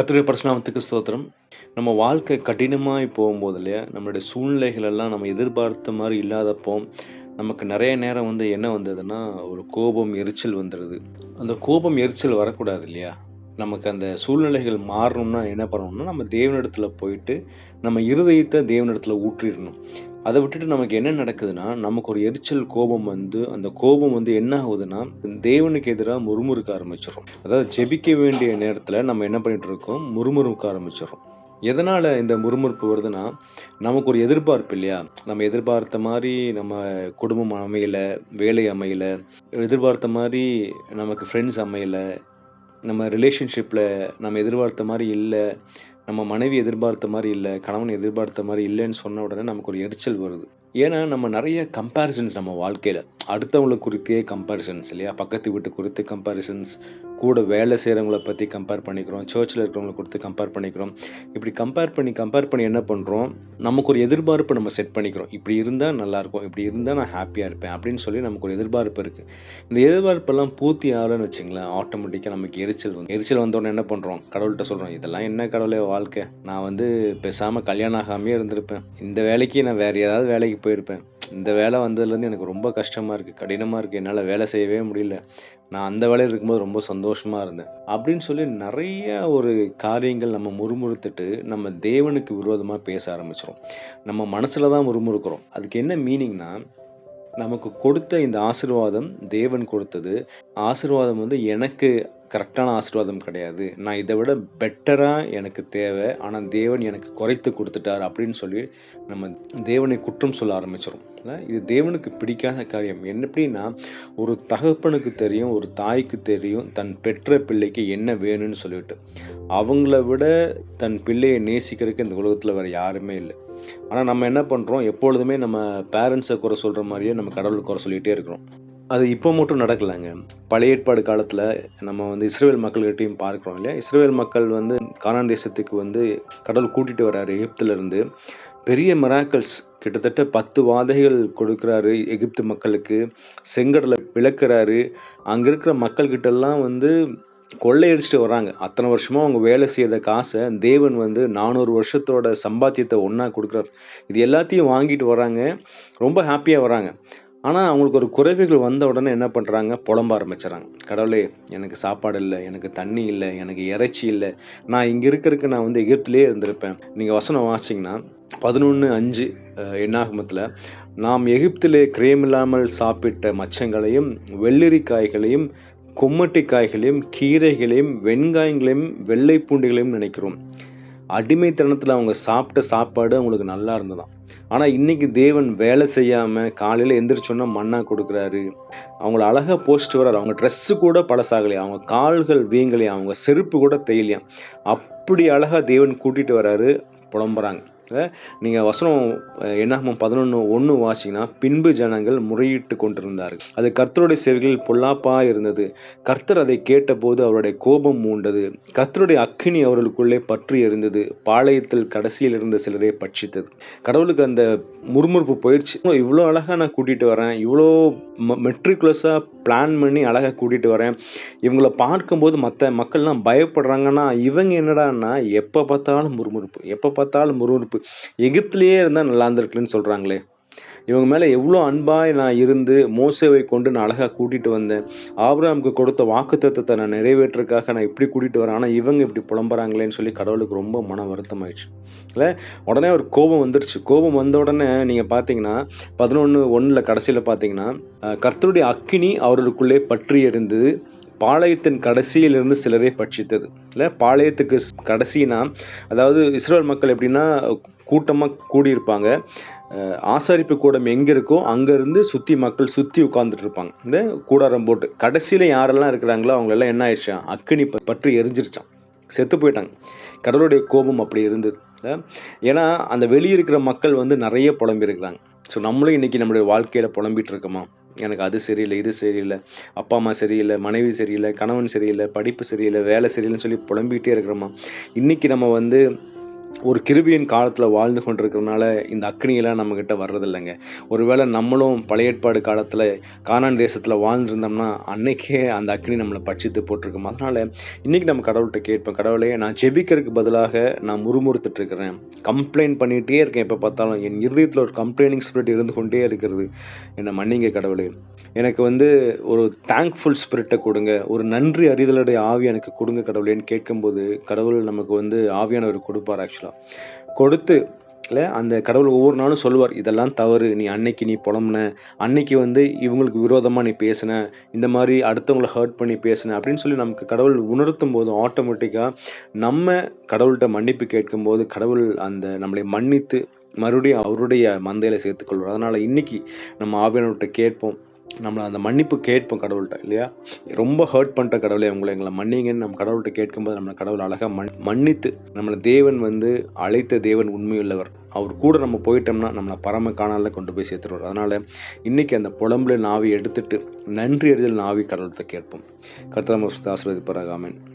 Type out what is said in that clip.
கர்த்தருடைய பரிசுநாமத்துக்கு ஸ்தோத்திரம். நம்ம வாழ்க்கை கடினமாக போகும்போது இல்லையா நம்மளுடைய சூழ்நிலைகள் எல்லாம் நம்ம எதிர்பார்த்த மாதிரி இல்லாதப்போ நமக்கு நிறைய நேரம் வந்து என்ன வந்ததுன்னா ஒரு கோபம் எரிச்சல் வந்துடுது அந்த கோபம் எரிச்சல் வரக்கூடாது இல்லையா? நமக்கு அந்த சூழ்நிலைகள் மாறணும்னா என்ன பண்ணணும்னா நம்ம தேவனிடத்தில் போயிட்டு நம்ம இருதயத்தை தேவனிடத்தில் ஊற்றிடணும். அதை விட்டுட்டு நமக்கு என்ன நடக்குதுன்னா நமக்கு ஒரு எரிச்சல் கோபம் வந்து அந்த கோபம் வந்து என்ன ஆகுதுன்னா தேவனுக்கு எதிராக முறுமுறுக்க ஆரம்பிச்சிடும் அதாவது ஜெபிக்க வேண்டிய நேரத்தில் நம்ம என்ன பண்ணிட்டு இருக்கோம்? முறுமுறுக்க ஆரம்பிச்சிடும் எதனால் இந்த முறுமுறுப்பு வருதுன்னா நமக்கு ஒரு எதிர்பார்ப்பு இல்லையா? நம்ம எதிர்பார்த்த மாதிரி நம்ம குடும்பம் அமையலை வேலை அமையலை எதிர்பார்த்த மாதிரி நமக்கு ஃப்ரெண்ட்ஸ் அமையலை நம்ம ரிலேஷன்ஷிப்பில் நம்ம எதிர்பார்த்த மாதிரி இல்லை நம்ம மனைவி எதிர்பார்த்த மாதிரி இல்லை கணவன் எதிர்பார்த்த மாதிரி இல்லைன்னு சொன்ன உடனே நமக்கு ஒரு எரிச்சல் வருது. ஏன்னா நம்ம நிறைய கம்பேரிசன்ஸ் நம்ம வாழ்க்கையில். அடுத்தவங்களை குறித்தே கம்பேரிசன்ஸ் இல்லையா? பக்கத்து வீட்டு குறித்து கம்பேரிசன்ஸ் கூட வேலை செய்கிறவங்கள பற்றி கம்பேர் பண்ணிக்கிறோம். சர்ச்சில் இருக்கிறவங்கள கொடுத்து கம்பேர் பண்ணிக்கிறோம். இப்படி கம்பேர் பண்ணி கம்பேர் பண்ணி என்ன பண்ணுறோம் நமக்கு ஒரு எதிர்பார்ப்பு நம்ம செட் பண்ணிக்கிறோம். இப்படி இருந்தால் நல்லாயிருக்கும் இப்படி இருந்தால் நான் ஹாப்பியாக இருப்பேன் அப்படின்னு சொல்லி நமக்கு ஒரு எதிர்பார்ப்பு இருக்குது இந்த எதிர்பார்ப்பெல்லாம் பூர்த்தி ஆகலன்னு வச்சுங்களேன் ஆட்டோமேட்டிக்காக நமக்கு எரிச்சல் வந்து எரிச்சல் வந்தோடனே என்ன பண்ணுறோம் கடவுள்கிட்ட சொல்கிறோம் இதெல்லாம் என்ன கடவுளே வாழ்க்கை? நான் வந்து பேசாமல் கல்யாணம் ஆகாமே இருந்திருப்பேன். இந்த வேலைக்கு நான் வேறு ஏதாவது வேலைக்கு போயிருப்பேன். இந்த வேலை வந்ததுலேருந்து எனக்கு ரொம்ப கஷ்டமாக இருக்குது கடினமாக இருக்குது என்னால் வேலை செய்யவே முடியல. நான் அந்த வேலையில் இருக்கும்போது ரொம்ப சந்தோஷமாக இருந்தேன். அப்படின்னு சொல்லி நிறைய ஒரு காரியங்கள் நம்ம முறுமுறுத்துட்டு நம்ம தேவனுக்கு விரோதமாக பேச ஆரம்பிச்சிடும் நம்ம மனசில் தான் முறுமுறுக்கிறோம். அதுக்கு என்ன மீனிங்னா நமக்கு கொடுத்த இந்த ஆசிர்வாதம் தேவன் கொடுத்தது. ஆசிர்வாதம் வந்து எனக்கு கரெக்டான ஆசீர்வாதம் கிடையாது. நான் இதை விட பெட்டராக எனக்கு தேவை. ஆனால் தேவன் எனக்கு குறைத்து கொடுத்துட்டார் அப்படின்னு சொல்லி நம்ம தேவனை குற்றம் சொல்ல ஆரம்பிச்சிடும் இது தேவனுக்கு பிடிக்காத காரியம். என்ன எப்படின்னா ஒரு தகப்பனுக்கு தெரியும் ஒரு தாய்க்கு தெரியும் தன் பெற்ற பிள்ளைக்கு என்ன வேணும்னு சொல்லிட்டு. அவங்கள விட தன் பிள்ளையை நேசிக்கிறதுக்கு இந்த உலகத்தில் வேறு யாருமே இல்லை. ஆனால் நம்ம என்ன பண்ணுறோம் எப்பொழுதுமே நம்ம பேரண்ட்ஸை குறை சொல்கிற மாதிரியே நம்ம கடவுளுக்கு குறை சொல்லிகிட்டே இருக்கிறோம். அது இப்போ மட்டும் நடக்கலைங்க. பழைய ஏற்பாடு காலத்தில் நம்ம வந்து இஸ்ரேல் மக்கள்கிட்டையும் பார்க்குறோம் இல்லையா? இஸ்ரேல் மக்கள் வந்து கானான் தேசத்துக்கு வந்து கடவுள் கூட்டிகிட்டு வர்றாரு எகிப்திலேருந்து பெரிய மிராக்கல்ஸ் கிட்டத்தட்ட பத்து வாதைகள் கொடுக்குறாரு எகிப்து மக்களுக்கு. செங்கடலை விளக்குறாரு. அங்கே இருக்கிற மக்கள்கிட்டெல்லாம் வந்து கொள்ளையடிச்சிட்டு வராங்க அத்தனை வருஷமாக அவங்க வேலை செய்த காசை தேவன் வந்து நானூறு வருஷத்தோட சம்பாத்தியத்தை ஒன்றா கொடுக்குறாரு. இது எல்லாத்தையும் வாங்கிட்டு வராங்க ரொம்ப ஹாப்பியாக வராங்க ஆனால் அவங்களுக்கு ஒரு குறைவுகள் வந்த உடனே என்ன பண்ணுறாங்க புலம்ப ஆரம்பிச்சிடறாங்க. கடவுளே எனக்கு சாப்பாடு இல்லை எனக்கு தண்ணி இல்லை எனக்கு இறைச்சி இல்லை. நான் இங்கே இருக்கிறதுக்கு நான் வந்து எகிப்திலே இருந்திருப்பேன். நீங்கள் வசனம் வாசிங்கன்னா பதினொன்று அஞ்சு எண்ணாகமத்தில் நாம் எகிப்திலே கிரேமில்லாமல் சாப்பிட்ட மச்சங்களையும் வெள்ளரிக்காய்களையும் கொம்மட்டி காய்களையும் கீரைகளையும் வெண்காயங்களையும் வெள்ளை பூண்டுகளையும் நினைக்கிறோம். அடிமைத்தனத்தில் அவங்க சாப்பிட்ட சாப்பாடு அவங்களுக்கு நல்லா இருந்ததான் ஆனால் இன்னைக்கு தேவன் வேலை செய்யாமல் காலையில் எந்திரிச்சோன்னா மண்ணா கொடுக்குறாரு. அவங்கள அழகாக போஸ்ட் வர்றாரு. அவங்க ட்ரெஸ்ஸு கூட பழசாகலையா? அவங்க கால்கள் வீங்கலையா? அவங்க செருப்பு கூட தேயலையாம் அப்படி அழகாக தேவன் கூட்டிகிட்டு வர்றாரு. புலம்புறாங்க. நீங்கள் வசனம் என்னாகும் பதினொன்று ஒன்று வாசிங்கன்னா பின்பு ஜனங்கள் முறையிட்டு கொண்டிருந்தார்கள். அது கர்த்தருடைய செவிகளில் பொல்லாப்பாக இருந்தது. கர்த்தர் அதை கேட்டபோது அவருடைய கோபம் மூண்டது. கர்த்தருடைய அக்கினி அவர்களுக்குள்ளே பற்றி இருந்தது பாளையத்தில் கடைசியில் இருந்த சிலரை பட்சித்தது. கடவுளுக்கு அந்த முறுமுறுப்பு போயிடுச்சு இவ்வளோ அழகாக நான் கூட்டிகிட்டு வரேன். இவ்வளோ மெட்ரிகுலஸாக பிளான் பண்ணி அழகாக கூட்டிகிட்டு வரேன். இவங்களை பார்க்கும்போது மற்ற மக்கள்லாம் பயப்படுறாங்கன்னா இவங்க என்னடான்னா எப்போ பார்த்தாலும் முறுமுறுப்பு. எப்போ பார்த்தாலும் முறுமுறுப்பு. எகிப்திலேயே இருந்தால் நல்லா இருந்திருக்குன்னு சொல்கிறாங்களே இவங்க மேலே எவ்வளோ அன்பாக நான் இருந்து மோசவை கொண்டு நான் அழகாக கூட்டிகிட்டு வந்தேன். ஆபிரகாமுக்கு கொடுத்த வாக்கு தத்துவத்தை நான் நிறைவேற்றுறதுக்காக நான் இப்படி கூட்டிகிட்டு வரேன். ஆனால் இவங்க இப்படி புலம்புறாங்களேன்னு சொல்லி கடவுளுக்கு ரொம்ப மன வருத்தம் ஆயிடுச்சு இல்லை உடனே ஒரு கோபம் வந்துடுச்சு கோபம் வந்த உடனே நீங்கள் பார்த்தீங்கன்னா பதினொன்று ஒன்றில் கடைசியில் பார்த்தீங்கன்னா கர்த்தருடைய அக்கினி அவர்களுக்குள்ளே பற்றி இருந்தது பாளையத்தின் கடைசியிலிருந்து சிலரை பட்சித்தது. இல்லை பாளையத்துக்கு கடைசினா அதாவது இஸ்ரேல் மக்கள் எப்படின்னா கூட்டமாக கூடியிருப்பாங்க. ஆசாரிப்பு கூடம் எங்கே இருக்கோ அங்கேருந்து சுற்றி மக்கள் சுற்றி உட்காந்துட்டு இருப்பாங்க. இந்த கூடாரம் போட்டு. கடைசியில் யாரெல்லாம் இருக்கிறாங்களோ அவங்களெல்லாம் என்ன ஆயிடுச்சா அக்கினி பற்றி எரிஞ்சிருச்சான் செத்து போயிட்டாங்க. கடவுளுடைய கோபம் அப்படி இருந்தது. ஏன்னா அந்த வெளியே இருக்கிற மக்கள் வந்து நிறைய புலம்பியிருக்கிறாங்க. ஸோ நம்மளும் இன்றைக்கி நம்மளுடைய வாழ்க்கையில் புலம்பிகிட்டு இருக்கோமா? எனக்கு அது சரியில்லை இது சரியில்லை அப்பா அம்மா சரியில்லை மனைவி சரியில்லை கணவன் சரியில்லை படிப்பு சரியில்லை வேலை சரியில்லைன்னு சொல்லி புலம்பிகிட்டே இருக்கிறோமா? இன்றைக்கி நம்ம வந்து ஒரு கிருபியின் காலத்தில் வாழ்ந்து கொண்டிருக்கிறனால இந்த அக்னியெல்லாம் நம்மக்கிட்ட வர்றதில்லைங்க. ஒருவேளை நம்மளும் பழைய ஏற்பாடு காலத்தில் கானான் தேசத்தில் வாழ்ந்துருந்தோம்னா அன்னைக்கே அந்த அக்னி நம்மளை பட்சித்து போட்டிருக்கோம். அதனால் இன்றைக்கி நம்ம கடவுள்கிட்ட கேட்போம் கடவுளே நான் ஜெபிக்கிறதுக்கு பதிலாக நான் முறுமுறுத்துட்டு இருக்கிறேன் கம்ப்ளைண்ட் பண்ணிகிட்டே இருக்கேன் எப்போ பார்த்தாலும். என் இருதயத்தில் ஒரு கம்ப்ளைனிங் ஸ்பிரிட் இருந்து கொண்டே இருக்கிறது. என்னை மன்னிங்க கடவுளே. எனக்கு வந்து ஒரு தேங்க்ஃபுல் ஸ்பிரிட்டை கொடுங்க. ஒரு நன்றி அறிதலுடைய ஆவி எனக்கு கொடுங்க கடவுளேன்னு கேட்கும்போது கடவுள் நமக்கு வந்து ஆவியானவர் கொடுப்பார் ஆக்சுவலி ஆக்சுவலாக கொடுத்து இல்லை அந்த கடவுள் ஒவ்வொரு நாளும் சொல்லுவார் இதெல்லாம் தவறு நீ அன்னைக்கு நீ புலம்புன அன்னைக்கு வந்து இவங்களுக்கு விரோதமாக நீ பேசின இந்த மாதிரி அடுத்தவங்களை ஹர்ட் பண்ணி பேசின அப்படின்னு சொல்லி நமக்கு கடவுள் உணர்த்தும் போது ஆட்டோமேட்டிக்காக நம்ம கடவுள்கிட்ட மன்னிப்பு கேட்கும்போது கடவுள் அந்த நம்மளை மன்னித்து மறுபடியும் அவருடைய மந்தையில் சேர்த்துக்கொள்வார். அதனால் இன்னைக்கு நம்ம ஆவியானவர்கிட்ட கேட்போம் நம்மளை அந்த மன்னிப்பு கேட்போம் கடவுள்கிட்ட இல்லையா? ரொம்ப ஹர்ட் பண்ணுற கடவுளே உங்களை எங்களை மன்னிங்கன்னு நம்ம கடவுள்கிட்ட கேட்கும்போது நம்மளை கடவுள் அழகாக மன் மன்னித்து நம்மளை தேவன் வந்து அழைத்த தேவன் உண்மையுள்ளவர். அவர் கூட நம்ம போயிட்டோம்னா நம்மளை பரம காணால கொண்டு போய் சேர்த்துருவார். அதனால் இன்றைக்கி அந்த புலம்புல நாவி எடுத்துட்டு நன்றி அறிதல் நாவி கடவுள்கிட்ட கேட்போம். கர்த்தர் ஆசிரியர் ஆமென்.